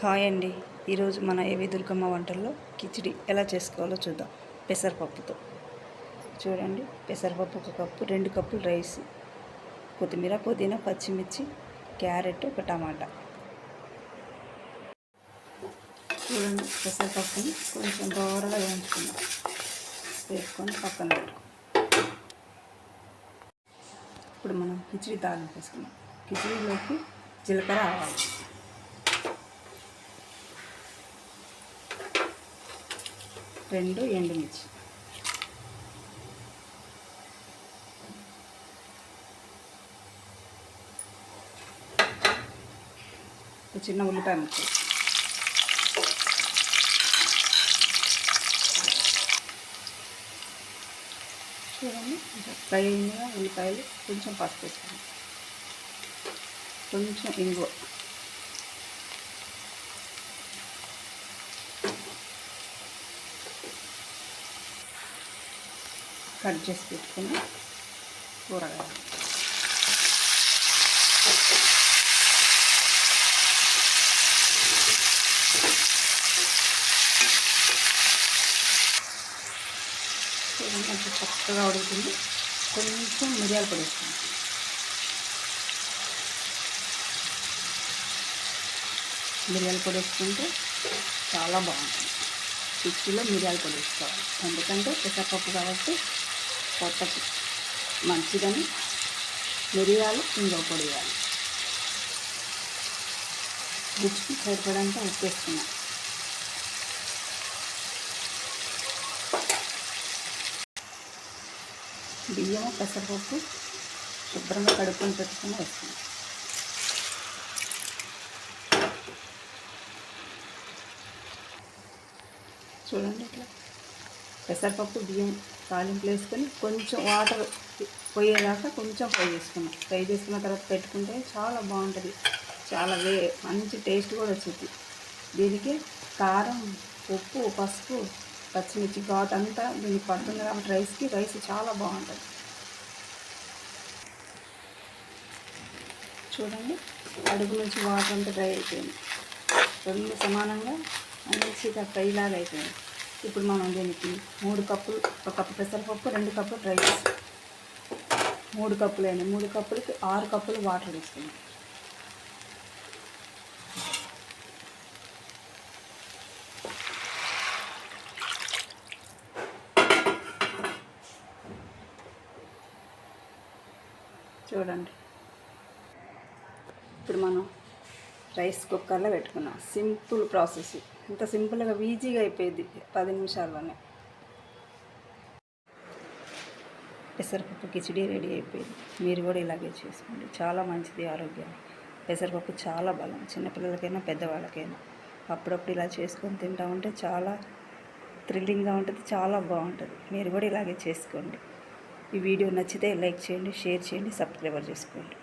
Hi అండి. ఈరోజు మన ఏవి దుర్గమ్మ వంటల్లో కిచిడి ఎలా చేసుకోవాలో చూద్దాం. పెసరపప్పుతో. చూడండి పెసరపప్పు ఒక కప్పు రెండు కప్పులు రైస్ కొత్తిమీర పుదీనా పచ్చిమిర్చి క్యారెట్ ఒక టమాటా. చూడండి పెసరపప్పుని కొంచెం దోరగా వేయించుకుందాం. వేసుకొని పక్కన ఇప్పుడు మనం కిచిడి తాళం వేసుకున్నాం కిచిడిలోకి జీలకర్ర ఆవాలి. రెండు ఎండుమిర్చి. ఒక చిన్న ఉల్లిపాయ ముక్క. చూడండి ఫ్రై అయిందిగా ఉల్లిపాయలు కొంచెం పసుపు వేసుకోండి. కొంచెం ఇంగువ. కట్ చేసి పెట్టుకుని కూరగాయలు. కొంచెం చక్కగా ఉడుకుతుంది కొంచెం మిరియాలు పొడి మిరియాలు మిరియాల పొడి వేసుకుంటే చాలా బాగుంటుంది. పిచ్చిలో మిరియాలు పొడి వేసుకోవాలి. ఎందుకంటే పెసరపప్పు కాబట్టి పొట్టకి మంచిదని మిరియాలు ఇంకో పొడి వేయాలి. రుచికి సరిపడంత ఉప్పు బియ్యము పెసరపప్పు శుభ్రంగా కడుక్కొని పెట్టుకుని వేసుకున్నాం. చూడండి ఇట్లా. పెసరపప్పు బియ్యం తాలింపులు వేసుకొని కొంచెం వాటర్ పోయేదాకా కొంచెం ఫ్రై చేసుకున్నాం. ఫ్రై చేసుకున్న తర్వాత పెట్టుకుంటే చాలా బాగుంటుంది. చాలా వే మంచి టేస్ట్ కూడా వచ్చింది. దీనికి కారం ఉప్పు పసుపు పచ్చిమిర్చి ఘాట్ అంతా దీనికి పడుతుంది కాబట్టి రైస్కి రైస్ చాలా బాగుంటుంది. చూడండి అడుగు నుంచి వాటర్ అంతా డ్రై అయిపోయింది. రెండు సమానంగా మంచిగా ఫ్రైలాగా అయిపోయింది. ఇప్పుడు మనం దీనికి మూడు కప్పులు ఒక కప్పు పెసరపప్పు రెండు కప్పులు రైస్ మూడు కప్పులు అయినాయి మూడు కప్పులకి ఆరు కప్పులు వాటర్ వేసుకున్నాం చూడండి. ఇప్పుడు మనం రైస్ కుక్కర్లో పెట్టుకున్నాం సింపుల్ ప్రాసెస్ ఇంత సింపుల్గా ఈజీగా అయిపోయింది పది నిమిషాల్లోనే. పెసరపప్పు కిచిడి రెడీ అయిపోయింది. మీరు కూడా ఇలాగే చేసుకోండి. చాలా మంచిది ఆరోగ్యానికి. పెసరపప్పు చాలా బలం. చిన్నపిల్లలకైనా పెద్దవాళ్ళకైనా. అప్పుడప్పుడు ఇలా చేసుకొని తింటా ఉంటే చాలా థ్రిల్లింగ్గా ఉంటుంది చాలా బాగుంటుంది. మీరు కూడా ఇలాగే చేసుకోండి. ఈ వీడియో నచ్చితే లైక్ చేయండి షేర్ చేయండి సబ్స్క్రైబర్ చేసుకోండి.